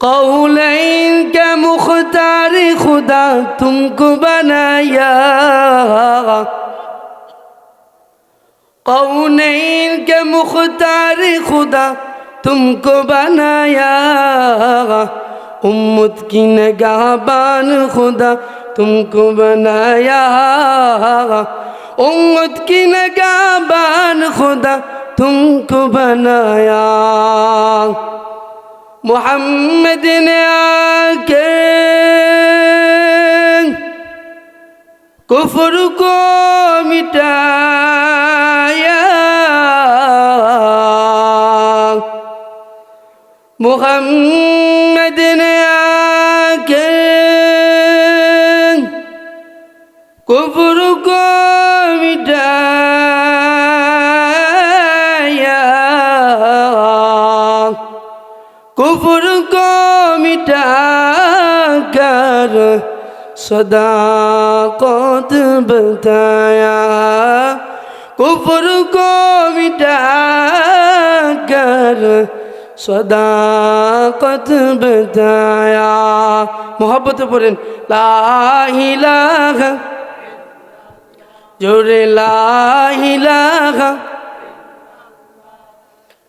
قولین کے مختار خدا تم کو بنایا قولین کے مختار خدا تم کو بنایا امت کی نگہبان خدا تم کو بنایا امت کی نگہبان خدا تم کو بنایا محمد نے آ کے کفر کو مٹایا محمد نے آ کے کفر پر صداقت بتایا کفر کو مٹا کر صداقت بتایا محبت پڑھیں لا الہ جوڑے لا الہ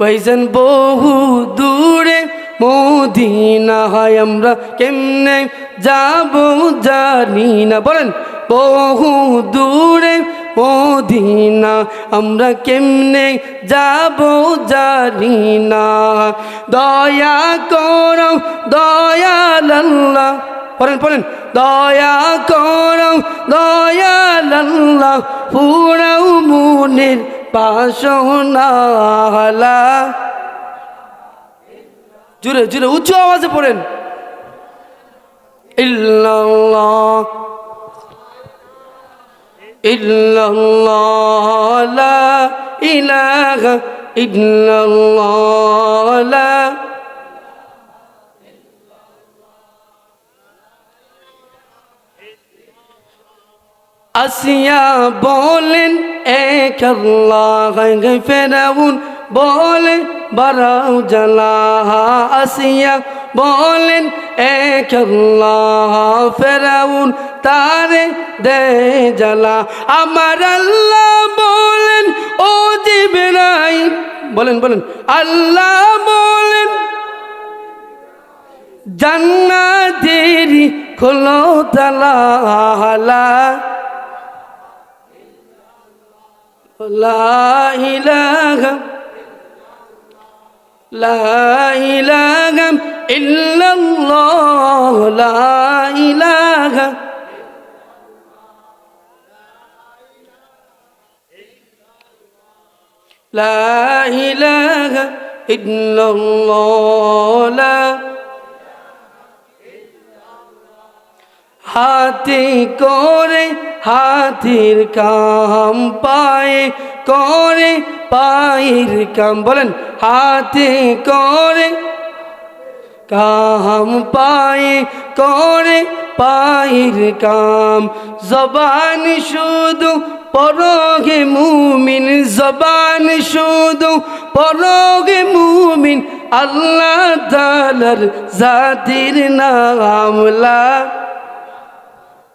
ভাইজান বহু দূরে মদিনা হয়, আমরা কেমনে যাব জানি না। বলেন, বহু দূরে মদিনা, আমরা কেমনে যাব জানি না। দয়া করো, দয়াল আল্লাহ পড়েন পড়েন। দয়া করো দয়াল আল্লাহ পুরাও মনের পাশনালা জুড়ে জুড়ে উচ্চ আওয়াজে পড়েন। ইল্লাল্লাহ ইল্লাল্লাহ, লা ইলাহা ইল্লাল্লাহ, লা আসিয়া বলেন, এক ফেরাউন। বলেন, বারাও জালা আসিয়া। বলেন, এক ফেরাউন তারে দে জালা আমার আল্লাহ বলেন, ও জিবরাই বলেন বলেন, আল্লাহ বলেন, জান্নাতেরি খোলো তালা لا إله لا إله إلا الله لا إله لا إله إلا الله لا হাতে করে হাতির কাম পায়ে করে, পায়ের কাম, বলেন, হাতে করে, কাম পায়ে করে, পায়ের কাম। জবান শুধু পরগে মুমিন, জবান শুধু পরগে মুমিন, আল্লাহ তালার জাতির নামলা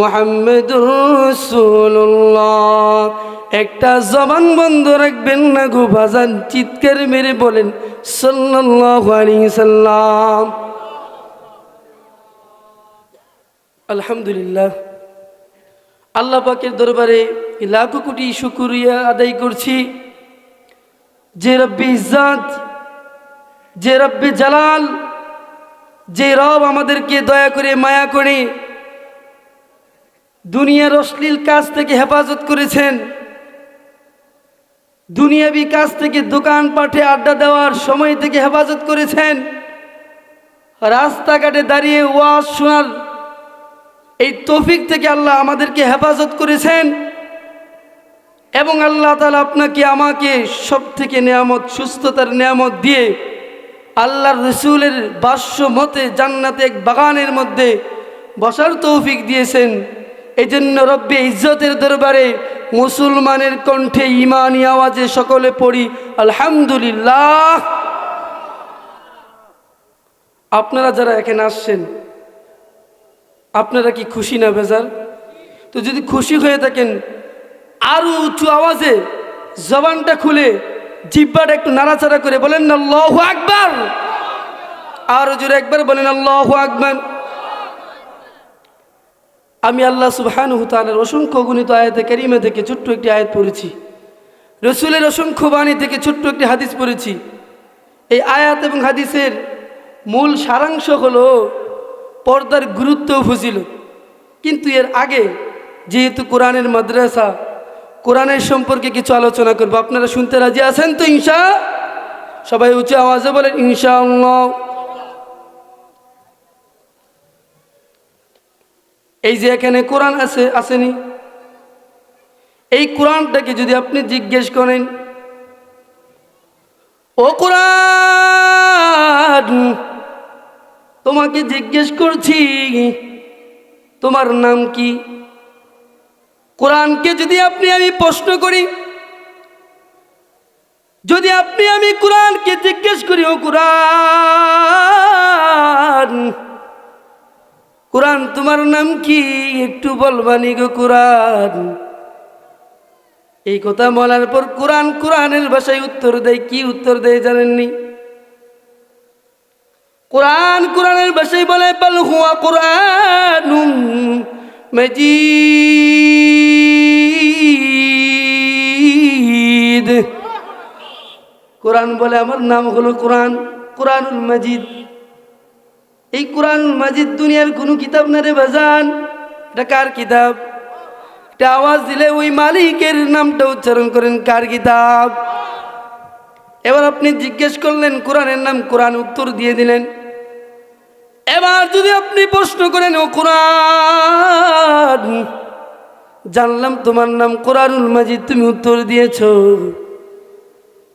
মোহাম্মদুর রসুল্লাহ একটা জবান বন্ধ রাখবেন না গো ভাজান, চিৎকার মেরে বলেন সাল্লাম। আলহামদুলিল্লাহ। আল্লাহ পাকের দরবারে লাখো কোটি শুকুরিয়া আদায় করছি। যে রব্বি ইজাত যে রব্বি জালাল, যে রব আমাদেরকে দয়া করে মায়া করে দুনিয়ার অশ্লীল কাজ থেকে হেফাজত করেছেন। দুনিয়াবি কাজ থেকে দোকান পাঠে আড্ডা দেওয়ার সময় থেকে হেফাজত করেছেন। রাস্তাঘাটে দাঁড়িয়ে ওয়াজ শোনার এই তৌফিক থেকে আল্লাহ আমাদেরকে হেফাজত করেছেন। এবং আল্লাহ তালা আপনাকে, আমাকে সব থেকে নিয়ামত, সুস্থতার নিয়ামত দিয়ে আল্লাহর রসুলের বাস্য মতে জান্নাতে এক বাগানের মধ্যে বসার তৌফিক দিয়েছেন। এই জন্য রব্বে ইজ্জতের দরবারে মুসলমানের কণ্ঠে ইমানি আওয়াজে সকলে পড়ি, আলহামদুলিল্লাহ। আপনারা যারা এখানে আসছেন, আপনারা কি খুশি না বেজার তো যদি খুশি হয়ে থাকেন, আরও উঁচু আওয়াজে জবানটা খুলে জিব্বাটা একটু নাড়াচাড়া করে বলেন না আল্লাহ আকবার। আরও জোরে একবার বলেন, আল্লাহ আকবার। আমি আল্লাহ সুবহান হুতানের অসংখ্য গুণিত আয়াতে কারিমা থেকে ছোট্ট একটি আয়াত পড়েছি। রসুলের অসংখ্য বাণী থেকে ছোট্ট একটি হাদিস পড়েছি। এই আয়াত এবং হাদিসের মূল সারাংশ হলো পর্দার গুরুত্ব বুঝিল কিন্তু এর আগে যেহেতু কোরআনের মাদ্রাসা, কোরআনের সম্পর্কে কিছু আলোচনা করব, আপনারা শুনতে রাজি আছেন তো ইনশা? সবাই উঁচু আওয়াজে বলেন ইনশা এই যে এখানে কোরআন আছে, আসেনি। এই কোরআনটাকে যদি আপনি জিজ্ঞেস করেন, ও কোরআন, তোমাকে জিজ্ঞেস করছি, তোমার নাম কি? কোরআনকে যদি আপনি আমি প্রশ্ন করি, যদি আপনি আমি কোরআনকে জিজ্ঞেস করি, ও কোরআন তোমার নাম কি? একটু বলবানি গো কোরআন। এই কথা বলার পর কোরআন কোরআনের ভাষায় উত্তর দেয়, কি উত্তর দেয় জানেননি? কোরআন কোরআনের ভাষায় বলে, বল হুয়া কোরআন মজিদ। কোরআন বলে, আমার নাম হলো কোরআন, কোরআনুল মাজিদ। এই কোরআন মাজিদ দুনিয়ার কোনো কিতাব না রে বাজান এটা কার কিতাব? এটা আওয়াজ দিলে ওই মালিকের নামটা উচ্চারণ করেন, কার কিতাব? এবার আপনি জিজ্ঞেস করলেন, কোরআনের নাম কোরআন উত্তর দিয়ে দিলেন। এবার যদি আপনি প্রশ্ন করেন, ও কোরআন, জানলাম তোমার নাম কোরআনুল মাজিদ, তুমি উত্তর দিয়েছ।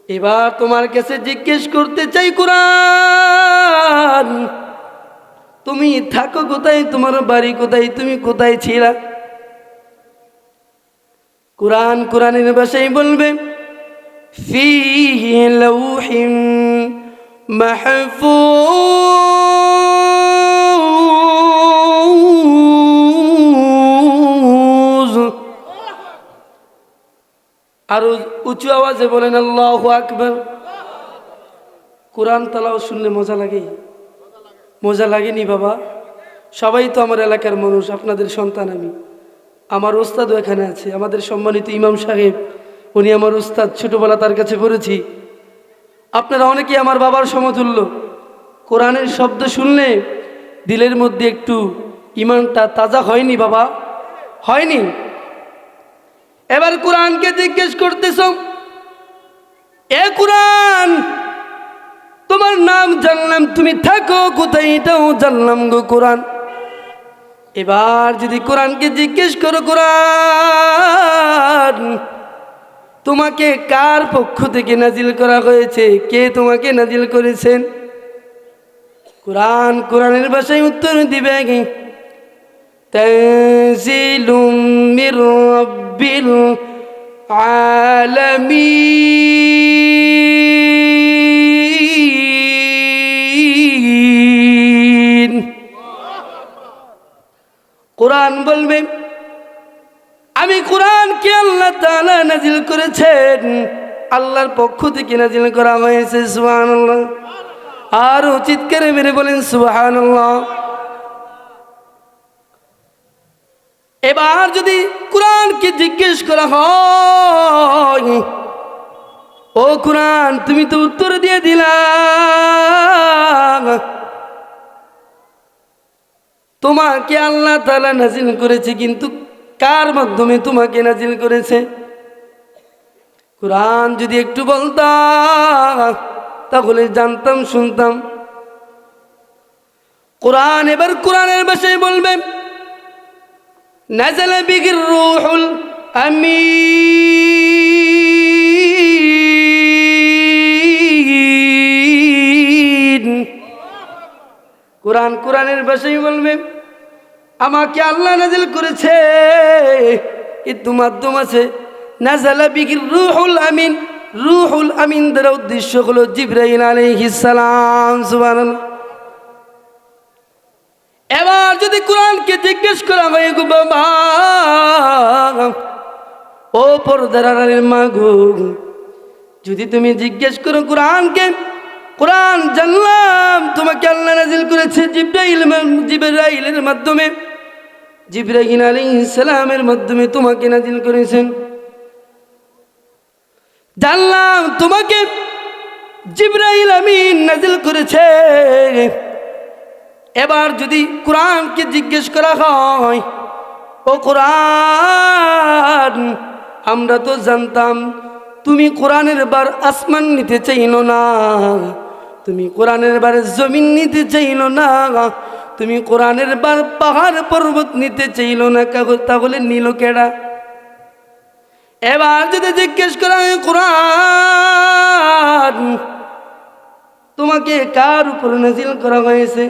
এবার তোমার কাছে জিজ্ঞেস করতে চাই, কোরআন তুমি থাকো কোথায়? তোমার বাড়ি কোথায়? তুমি কোথায় ছিলা? কোরআন কোরআনের ভাষায় বলবে আরও উঁচু আওয়াজে বলেন, আল্লাহ আকবর। কোরআন তালাও শুনলে মজা লাগে। মজা লাগেনি বাবা? সবাই তো আমার এলাকার মানুষ, আপনাদের সন্তান আমি। আমার ওস্তাদও এখানে আছে, আমাদের সম্মানিত ইমাম সাহেব, উনি আমার ওস্তাদ, ছোটোবেলা তার কাছে পড়েছি। আপনারা অনেকেই আমার বাবার সমতুল্য। কোরআনের শব্দ শুনলে দিলের মধ্যে একটু ইমানটা তাজা হয়নি বাবা? হয়নি? এবার কোরআনকে জিজ্ঞেস করতেছ, এ কোরআন তোমার নাম জানলাম, তুমি থাকো কোথায়, এটাও জানলাম গো কোরআন। এবার যদি কোরআনকে জিজ্ঞেস করো, কোরআন, তোমাকে কার পক্ষ থেকে নাজিল করা হয়েছে? কে তোমাকে নাজিল করেছেন? কোরআন কোরআনের ভাষায় উত্তর দিবে আলামিন। কোরআন বলবে, আমি কোরআনকে আল্লাহ তাআলা নাজিল করেছেন। আল্লাহর পক্ষ থেকে নাজিল করা হয়েছে, সুবহানাল্লাহ। আর উচিত চিৎকারে মেরে বলেন সুহান এবার যদি কোরআনকে জিজ্ঞেস করা হয়, ও কোরআন, তুমি তো উত্তর দিয়ে দিলা তোমাকে আল্লাহ তালা নাজিল করেছে কিন্তু কার মাধ্যমে তোমাকে নাজিল করেছে? কোরআন যদি একটু বলতাম তাহলে জানতাম, শুনতাম। কোরআন এবার কোরআনের ভাষায় বলবে নাজালা বিগির রুহুল আমিন। কোরআন কোরআনের ভাষায় বলবে, আমাকে আল্লাহ নাজিল করেছে কিন্তু মাধ্যম আছে নাজালা বিগির রুহুল আমিন। রুহুল আমিন দ্বারা উদ্দেশ্য হলো জিব্রাইল আলাইহিস সালাম, সুবহানাল্লাহ। এবার যদি কোরআনকে জিজ্ঞেস করা হয় গো বাবা, ও পরদারের মাগো যদি তুমি জিজ্ঞেস করো কোরআনকে কোরআন জানলাম, তোমাকে আল্লাহ নাজিল করেছে জিব্রাইল জিব্রাইলের মাধ্যমে। জিব্রাহিম আলী ইসলামের মাধ্যমে তোমাকে নাজিল করেছেন। জানলাম, তোমাকে জিব্রাইল আমিন নাজিল করেছে। এবার যদি কোরআনকে জিজ্ঞেস করা হয়, ও কোরআন, আমরা তো জানতাম তুমি কোরআনের বার আসমান নিতে চাইল না, তুমি কোরআনের বার জমিন নিতে চাইল না, তুমি কোরআনের বার পাহাড় পর্বত নিতে চাইল না তাহলে নিল কেডা? এবার যদি জিজ্ঞেস করা হয় কোরআন, তোমাকে কার উপর নাজিল করা হয়েছে?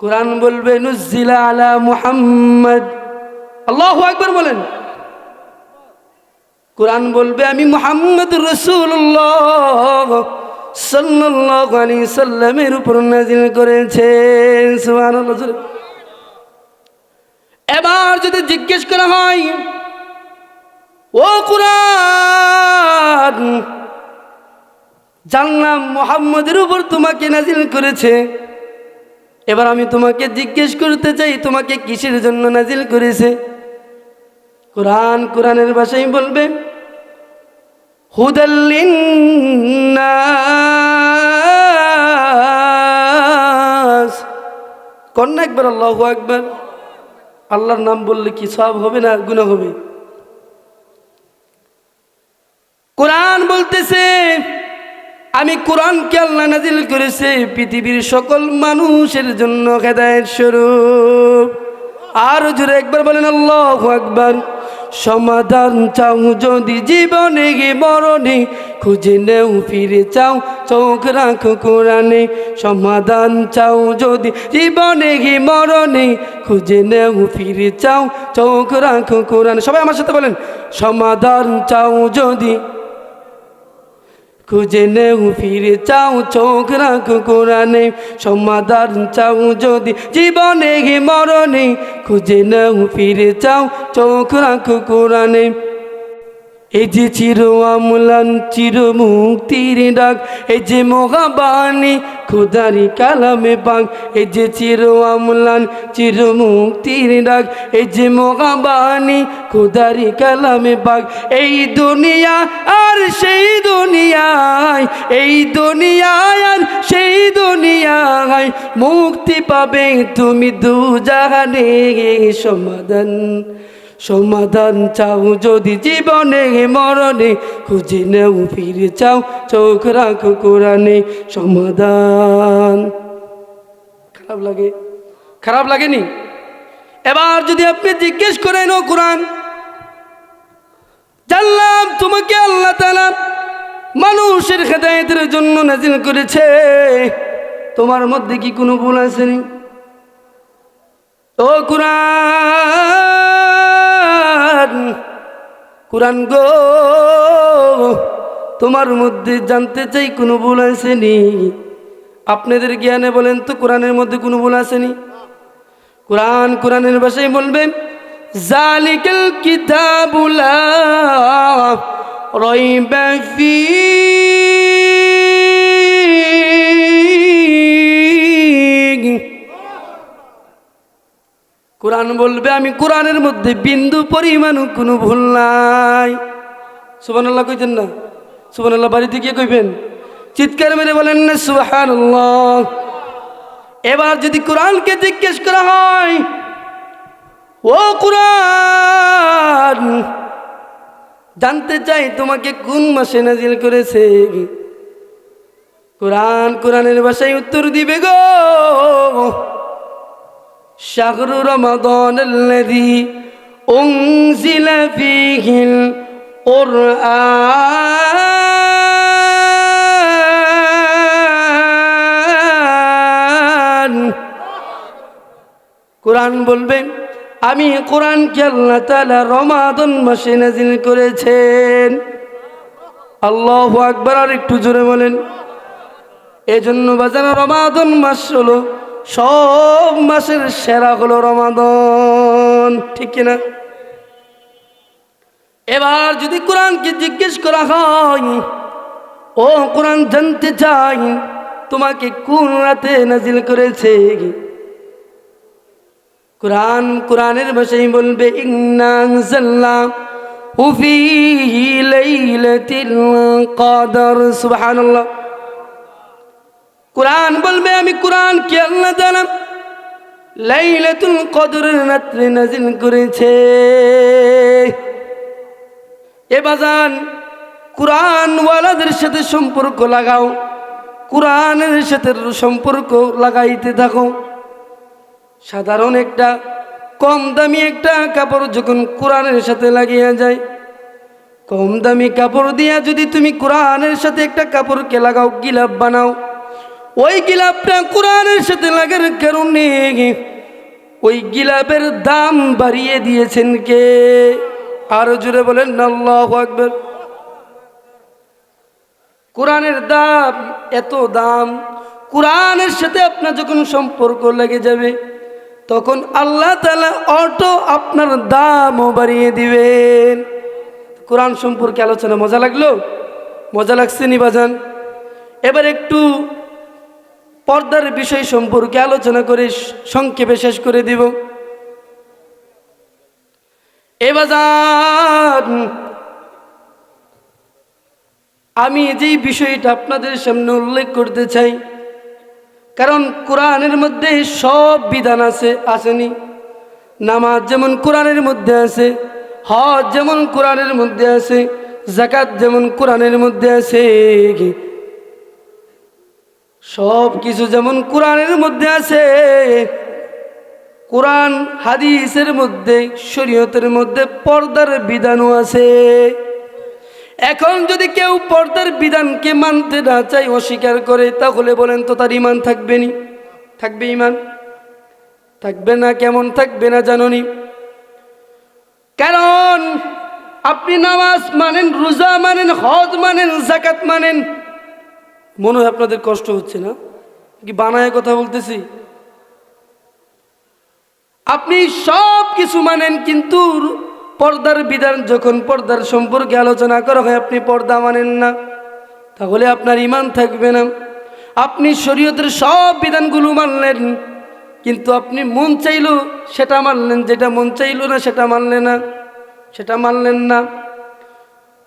কোরআন বলবে, নুজিলা আলা মুহাম্মদ। আল্লাহ একবার বলেন। কোরআন বলবে, আমি মুহাম্মদ রসুল্লাহ আলাইহি সাল্লামের উপর নাজিল সুবহানাল্লাহ এবার যদি জিজ্ঞেস করা হয়, ও কোরআন, জানলাম মোহাম্মদের উপর তোমাকে নাজিল করেছে। এবার আমি তোমাকে জিজ্ঞেস করতে চাই, তোমাকে কিসের জন্য নাজিল করেছে? কোরআন, কোরআনের ভাষাই বলবে হুদাল্লিন কন্যা একবার, আল্লাহ একবার আল্লাহর নাম বললে কি সব হবে না গুণা হবে? কোরআন বলতেছে, আমি কোরআনকে আল্লাহ নাজিল করেছে পৃথিবীর সকল মানুষের জন্য হেদায়ের স্বরূপ। আর জোরে একবার বলেন, আল্লাহ একবার সমাধান চাও যদি জীবনে গে মরণে, খুঁজে নেও, ফিরে চাও, চোখ রাখো কোরআনে। সমাধান চাও যদি জীবনে গে মরণে, খুঁজে নেও, ফিরে চাও, চোখ রাখো কোরআনে। সবাই আমার সাথে বলেন, সমাধান চাও যদি খুঁজে নেও, ফিরে চাও, চোখ রাখো কোরআনে। সমাধান চাও যদি জীবনে মরণে। খুঁজে নেও, ফিরে চাও, চোখ রাখো কোরআনে। এই যে চির আমলান, চির মুক্তির ডাক, এই যে মহাবাণী, খুদারি কালামে পাক, এই যে চির আমলান, চির মুক্তির ডাক, এই যে মহাবাণী, খুদারি কালামে পাক, এই দুনিয়া আর সেই দুনিয়ায়, এই দুনিয়ায় আর সেই দুনিয়ায় মুক্তি পাবে তুমি দু জাহানে সমাধান। সমাধান চাও, যদি জীবনে মরণে খুঁজে নেও, ফিরে চাও, চোখ রাখো কোরআনে সমাধান। খারাপ লাগে? খারাপ লাগেনি? এবার যদি আপনি জিজ্ঞেস করেন, ও কোরআন, জানলাম তোমাকে আল্লাহ তালা মানুষের খেদায়তের জন্য নাজিল করেছে। তোমার মধ্যে কি কোনো ভুল আসেনি ও কুরআন কুরআন গো, তোমার মধ্যে জানতে চাই কোনো ভুল আসেনি। আপনাদের জ্ঞানে বলেন তো কোরআনের মধ্যে কোনো ভুল আসেনি? কোরআন কোরআনের ভাষায় বলবেন, জালিকাল কিতাবুলা রইবা ফি কোরআন বলবে, আমি কোরআনের মধ্যে বিন্দু পরিমাণ কোনো ভুল নাই। সুবানাল্লাহ কইতেন না? সুবানাল্লাহ বাড়িতে গিয়ে কইবেন, চিৎকার মেরে বলেন না সুবাহান এবার যদি কোরআনকে জিজ্ঞেস করা হয়, ও কোরআন, জানতে চাই তোমাকে কোন মাসে নাজিল করেছে? কোরআন, কোরআনের ভাষায় উত্তর দিবে গো। শাহরু রমাদান الذي أنزل فيه القرآن কোরআন বলবে আমি কোরআনকে আল্লাহ তাআলা রমাদন মাসে নাজিল করেছেন আল্লাহু আকবার আর একটু জোরে বলেন এজন্য বাজানো রমাদন মাস হলো সব মাসের সেরা হলো রমাদন। ঠিক কিনা? এবার যদি কোরআনকে জিজ্ঞেস করা হয়, ও কোরআন জানতে চাই, তোমাকে কোন রাতে নাজিল করেছে? কোরআন কোরআনের ভাষায় বলবে লাইলাতিল কদর। সুবহানাল্লাহ। কোরআন বলবে, আমি কোরআন কে আল্লাহ জানাম। লাইলাতুল কদরের রাত্রে নাজিল করেছে। এ বাজান কোরআন ওয়ালাদের সাথে সম্পর্ক লাগাও। কোরআনের সাথে সম্পর্ক লাগাইতে থাকো। সাধারণ একটা, কম দামি একটা কাপড় যখন কোরআনের সাথে লাগিয়ে যায়, কম দামি কাপড় দিয়া যদি তুমি কোরআনের সাথে একটা কাপড়কে লাগাও, গিলাপ বানাও। ওই গিলাপটা কোরআনের সাথে লাগার কারণে ওই গিলাপের দাম বাড়িয়ে দিয়েছেন কে? আরও জুড়ে বলেন আকবর। কোরআনের দাম, এত দাম, কোরআনের সাথে আপনার যখন সম্পর্ক লেগে যাবে, তখন আল্লাহ তালা অটো আপনার দামও বাড়িয়ে দিবেন। কোরআন সম্পর্কে আলোচনা মজা লাগল? মজা লাগছে নি বাজান? এবার একটু পর্দার বিষয় সম্পর্কে আলোচনা করে সংক্ষেপে শেষ করে দিব। এবার আমি যেই বিষয়টা আপনাদের সামনে উল্লেখ করতে চাই, কারণ কোরআনের মধ্যে সব বিধান আছে, আসেনি। নামাজ যেমন কোরআনের মধ্যে আছে, হজ যেমন কোরআনের মধ্যে আছে জাকাত যেমন কোরআনের মধ্যে আছে সব কিছু যেমন কোরআনের মধ্যে আছে, কোরআন হাদিসের মধ্যে, শরীয়তের মধ্যে পর্দার বিধানও আছে। এখন যদি কেউ পর্দার বিধানকে মানতে না চাই অস্বীকার করে, তাহলে বলেন তো তার ইমান থাকবে নি? থাকবে ইমান? থাকবে না কেমন থাকবে না জাননি কারণ আপনি নামাজ মানেন, রোজা মানেন, হজ মানেন জাকাত মানেন মনে হয় আপনাদের কষ্ট হচ্ছে না? কি বানায় কথা বলতেছি? আপনি সব কিছু মানেন, কিন্তু পর্দার বিধান যখন পর্দার সম্পর্কে আলোচনা করা হয়, আপনি পর্দা মানেন না। তাহলে আপনার ইমান থাকবে না। আপনি শরীয়তের সব বিধানগুলো মানলেন, কিন্তু আপনি মন চাইলো সেটা মানলেন, যেটা মন চাইলো না সেটা মানলেন না। সেটা মানলেন না।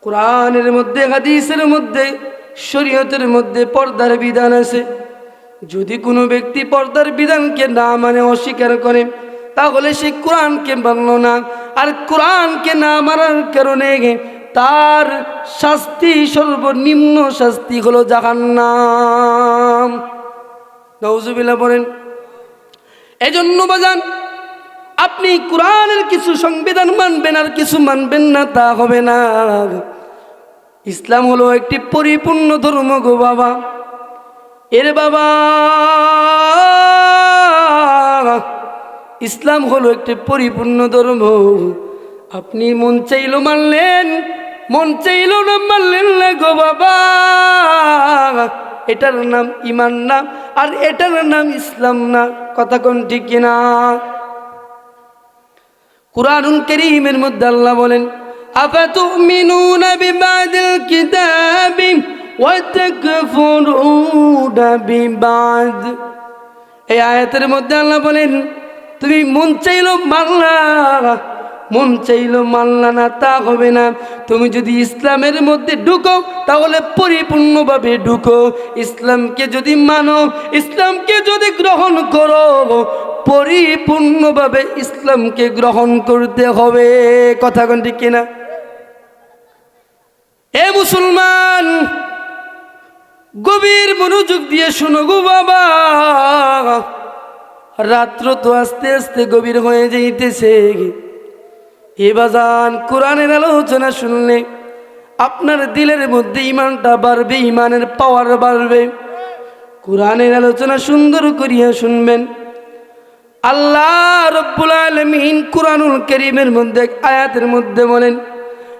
কোরআনের মধ্যে, হাদিসের মধ্যে শরীয়তের মধ্যে পর্দার বিধান আছে। যদি কোনো ব্যক্তি পর্দার বিধানকে না মানে অস্বীকার করে, তাহলে সে কোরআনকে মানল না। আর কোরআনকে না মানার কারণে তার শাস্তি, সর্বনিম্ন শাস্তি হলো জাহান্নাম। বলেন এজন্য বাজান, আপনি কোরআনের কিছু সংবিধান মানবেন আর কিছু মানবেন না, তা হবে না। ইসলাম হলো একটি পরিপূর্ণ ধর্ম গো বাবা। এর বাবা, ইসলাম হলো একটি পরিপূর্ণ ধর্ম। আপনি মন চাইলো মানলেন, মন চাইলো না মানলেন না গো বাবা। এটার নাম ইমান না, আর এটার নাম ইসলাম না। কথা কোন ঠিক কিনা? কুরআনুল করিমের মধ্যে আল্লাহ বলেন বিবাদিল কিতাবি ওয়া তাকফুরুনা বিবাদ এই আয়াতের মধ্যে আল্লাহ বলেন, তুমি মন চাইলো মানলা, মন চাইলো মানলা না, তা হবে না। তুমি যদি ইসলামের মধ্যে ঢুকো, তাহলে পরিপূর্ণভাবে ঢুকো। ইসলামকে যদি মানো, ইসলামকে যদি গ্রহণ করো, পরিপূর্ণভাবে ইসলামকে গ্রহণ করতে হবে। কথা কোনটি কিনা? এ মুসলমান, গভীর মনোযোগ দিয়ে শোনো গো বাবা। রাত্র তো আস্তে আস্তে গভীর হয়ে যাইতেছে। এ বাজান, কোরআনের আলোচনা শুনলে আপনার দিলের মধ্যে ইমানটা বাড়বে, ইমানের পাওয়ার বাড়বে। কোরআনের আলোচনা সুন্দর করিয়া শুনবেন। আল্লাহ রব্বুল আলমিন কোরআনুল করিমের মধ্যে আয়াতের মধ্যে বলেন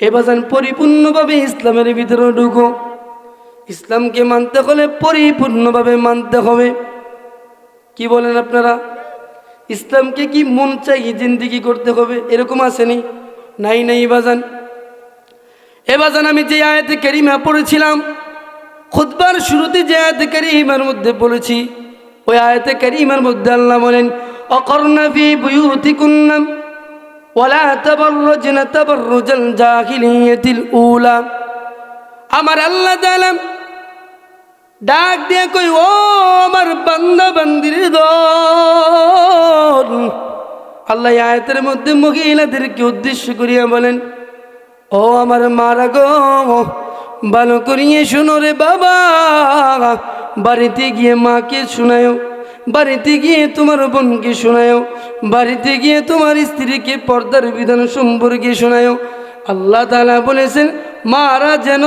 এবাজান পরিপূর্ণভাবে ইসলামের ভিতরে ঢুকো। ইসলামকে মানতে হলে পরিপূর্ণভাবে মানতে হবে। কি বলেন আপনারা? ইসলামকে কি মন চাই জিন্দিগি করতে হবে? এরকম আসেনি? নাই নাই বাজান। এ বাজান, আমি যে আয়াতে কেরিমা পড়েছিলাম খুদবার শুরুতে যে আয়াতে কেরিমার মধ্যে পড়েছি, ওই আয়াতে কেরিমার মধ্যে আল্লাহ বলেন অকর্ণা ফি বুয়ুতিকুন্নাম উলা। আমার আল্লাহ তাআলা ডাক দিয়ে কই ও আমার বান্দা বান্দির আল্লাহ আয়াতের মধ্যে মহিলাদেরকে উদ্দেশ্য করিয়া বলেন, ও আমার মারা গো, ভালো করিয়ে শুনো রে বাবা। বাড়িতে গিয়ে মাকে শোনায়ও বাড়িতে গিয়ে তোমার বোনকে শোনায়ও, বাড়িতে গিয়ে তোমার স্ত্রীকে পর্দার বিধান সম্পর্কে শোনায়ও। আল্লাহ তালা বলেছেন, মারা যেন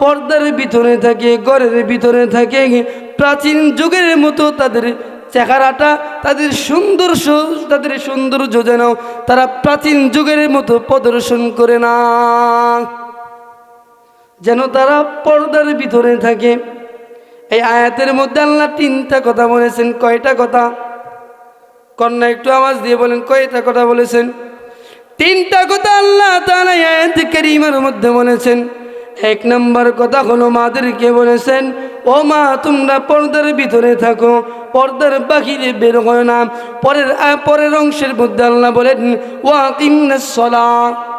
পর্দার ভিতরে থাকে, ঘরের ভিতরে থাকে, প্রাচীন যুগের মতো তাদের চেহারাটা, তাদের সুন্দর তাদের সৌন্দর্য যেন তারা প্রাচীন যুগের মতো প্রদর্শন করে না। যেন তারা পর্দার ভিতরে থাকে। এই আয়াতের মধ্যে আল্লাহ তিনটা কথা বলেছেন, কয়টা কথা? কন্যা, একটু আওয়াজ দিয়ে বলেন, কয়টা কথা বলেছেন? তিনটা কথা আল্লাহ এই আয়াত মধ্যে বলেছেন। এক নম্বর কথা হলো, মাদেরকে বলেছেন, ও মা, তোমরা পর্দার ভিতরে থাকো, পর্দার বাহিরে বের হয় না। পরের পরের অংশের মধ্যে আল্লাহ বলেন ওয়াকিমনাস সালাহ।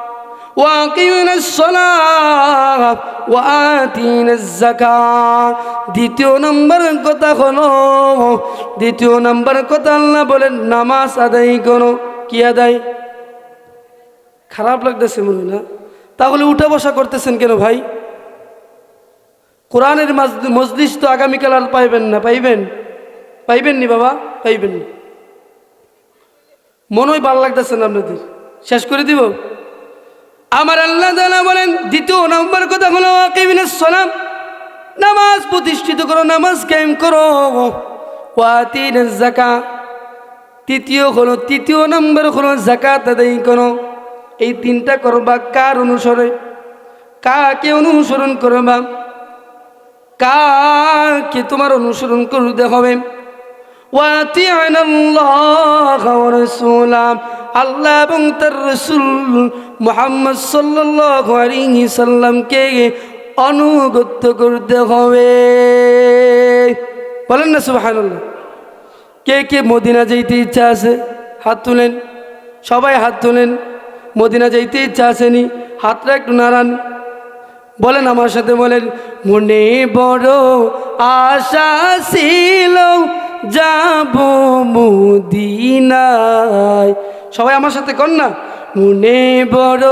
ওয়াকিমনা সলাহ ওয়াতিনা যাকাত। দ্বিতীয় নম্বর কথা হলো, দ্বিতীয় নম্বর কথা আল্লাহ বলেন, নামাজ আদায় করো। কি আদায়? খারাপ লাগতেছে মনে না? তাহলে উঠা বসা করতেছেন কেন ভাই? কোরআনের মাজ- মজলিস তো আগামীকাল আর পাইবেন না, পাইবেন? পাইবেন নি বাবা? পাইবেন নি মনে ভালো লাগতেছে না আপনাদের। শেষ করে দিব? আমার আল্লাহ তালা বলেন, দ্বিতীয় নম্বর কথা হলো সালাম। নামাজ প্রতিষ্ঠিত করো, নামাজ কেম করো। জাকা তৃতীয় হলো, তৃতীয় নম্বর হলো জাকাত আদায় করো। এই তিনটা করবা কার অনুসরে কাকে অনুসরণ করবা? কাকে তোমার অনুসরণ করতে হবে? ওয়াতি আল্লাহ আল্লাহ এবং তার রসুল মোহাম্মদ আলাইহি সাল্লামকে অনুগত্য করতে হবে। বলেন না, সুবহানাল্লাহ। কে কে মদিনা যাইতে ইচ্ছা আছে? হাত তুলেন। সবাই হাত তুলেন। মদিনা যাইতে ইচ্ছা আসেনি হাতটা একটু নাড়ান। বলেন, আমার সাথে বলেন, মনে বড় আশা ছিল, যাব মদিনায়। সবাই আমার সাথে কর না। মনে বড়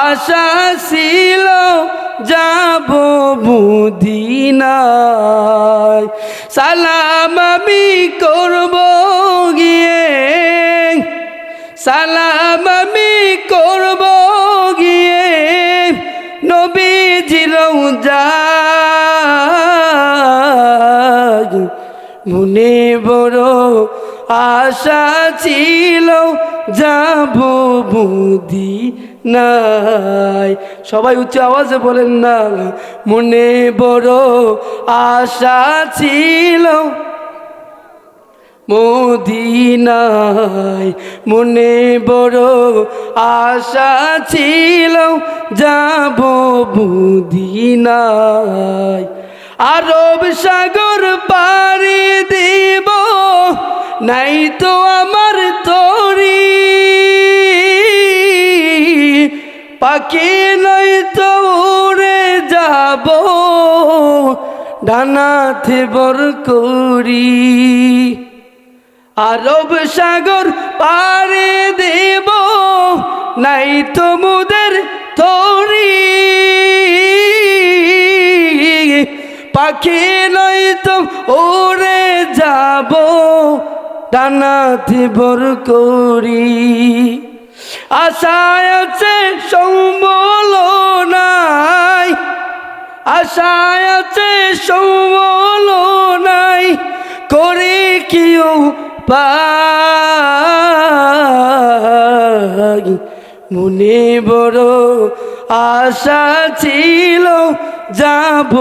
আশা ছিল, যাব মদিনায়। সালাম আমি করব গিয়ে, সালাম আমি করব গিয়ে, নবীজির যায় মনে বড় আশা ছিল যাব বুদি নাই সবাই উচ্চ আওয়াজে বলেন না, মনে বড় আশা ছিল মদিনায়। মনে বড় আশা ছিল যাব বুদিনায় আরব সাগর পাড়ি দিব নাই তো আমার তরি। পাখি নয় তো উড়ে যাব, ডানাতে বর করি। আরব সাগর পারে দেব, নাই তো মুদের তরি। পাখি নয় তো ওরে যাব ডানাতে বর করি। আশায় আছে সম্বল নাই। আশায় আছে সম্বল নাই। করে কেউ পাই। মনে বড় আশা ছিল, যাব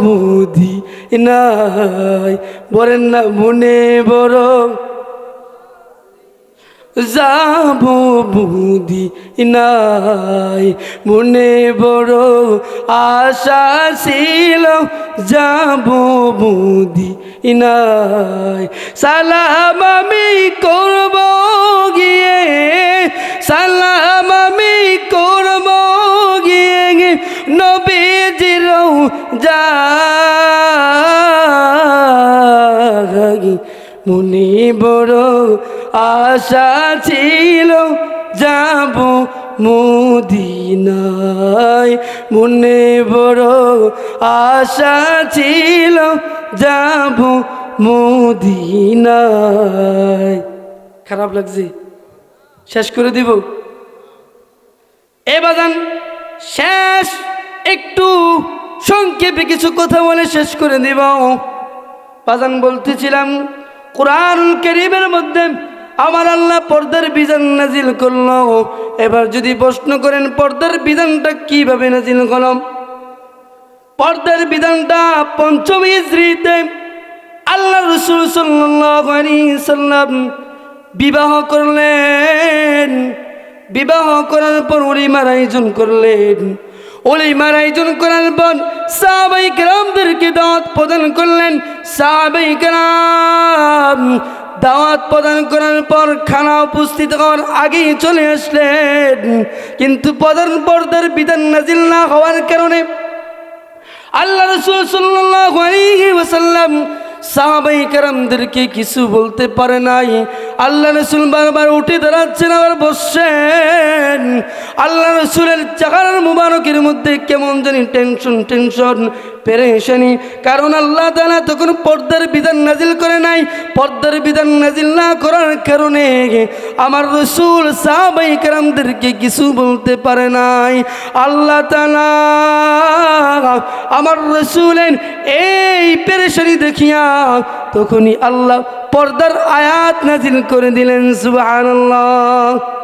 বুদ্ধি নাই বলেন না, মনে বড় যাব বুদ্ধি নাই। মনে বড় আশা ছিল, যাব বুদ্ধি নাই। সালাম আমি করব গিয়ে, সালাম আমি করব গিয়ে, নবীজির যা মনে বড় আশা ছিল, যাব মুদিনায়। মনে বড় আশা ছিল, যাব মুদিনায়। খারাপ লাগছে, শেষ করে দিব। এ বাজান, শেষ, একটু সংক্ষেপে কিছু কথা বলে শেষ করে দিব। বাজান বলতেছিলাম কোরআন করিমের মধ্যে আমার আল্লাহ পর্দার বিধান নাজিল করল। এবার যদি প্রশ্ন করেন, পর্দার বিধানটা কীভাবে নাজিল করলাম? পর্দার বিধানটা পঞ্চমী স্ত্রীতে আল্লাহ রসুল সাল্লাম বিবাহ করলেন। বিবাহ করার পর অলিমার আয়োজন করলেন। অলিমার আয়োজন করার পর সাহাবাই গ্রামদেরকে দাওয়াত প্রদান করলেন। সাহাবাই গ্রাম দাওয়াত প্রদান করার পর খানা উপস্থিত হওয়ার আগেই চলে আসলেন। কিন্তু প্রধান পর্দার বিধান নাজিল না হওয়ার কারণে আল্লাহ রসুল ওয়াসাল্লাম সাহাবাই কারামদেরকে কিছু বলতে পারে নাই। আল্লাহ রসুল বারবার উঠে দাঁড়াচ্ছেন, আবার বসছেন। আল্লাহ রসুলের চাকার মুবারকের মধ্যে কেমন জানি টেনশন টেনশন পেরেশানি কারণ আল্লাহ তালা তখন পর্দার বিধান নাজিল করে নাই। পর্দার বিধান নাজিল না করার কারণে আমার রসুল সাহাবাই কারামদেরকে কিছু বলতে পারে নাই। আল্লাহ তালা আমার রসুলের এই পেরেশানি দেখিয়া তখনই আল্লাহ পর্দার আয়াত নাজিল করে দিলেন সুবহানাল্লাহ।